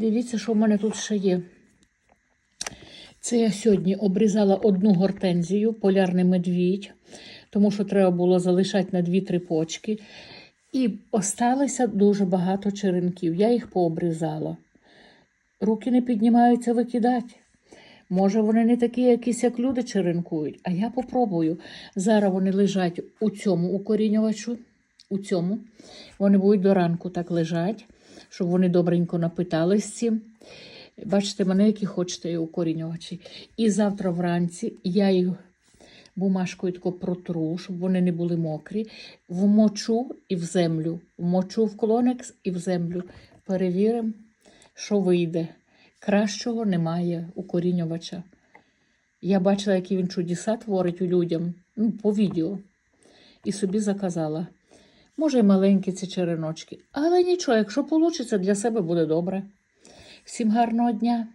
Дивіться, що в мене тут ще є. Це я сьогодні обрізала одну гортензію, полярний медвідь, тому що треба було залишати на 2-3 почки. І осталося дуже багато черенків. Я їх пообрізала. Руки не піднімаються викидати. Може, вони не такі, якісь, як люди черенкують, а я попробую. Зараз вони лежать у цьому укорінювачу, у цьому. Вони будуть до ранку так лежать, щоб вони добренько напитались. Бачите, мене які хочете укорінювачі. І завтра вранці я їх бумажкою тако протру, щоб вони не були мокрі, вмочу і в землю. Вмочу в клонекс і в землю. Перевіримо, що вийде. Кращого немає укорінювача. Я бачила, які він чудеса творить у людям ну, по відео. І собі заказала. Може, й маленькі ці череночки. Але нічого, якщо вийде, для себе буде добре. Всім гарного дня!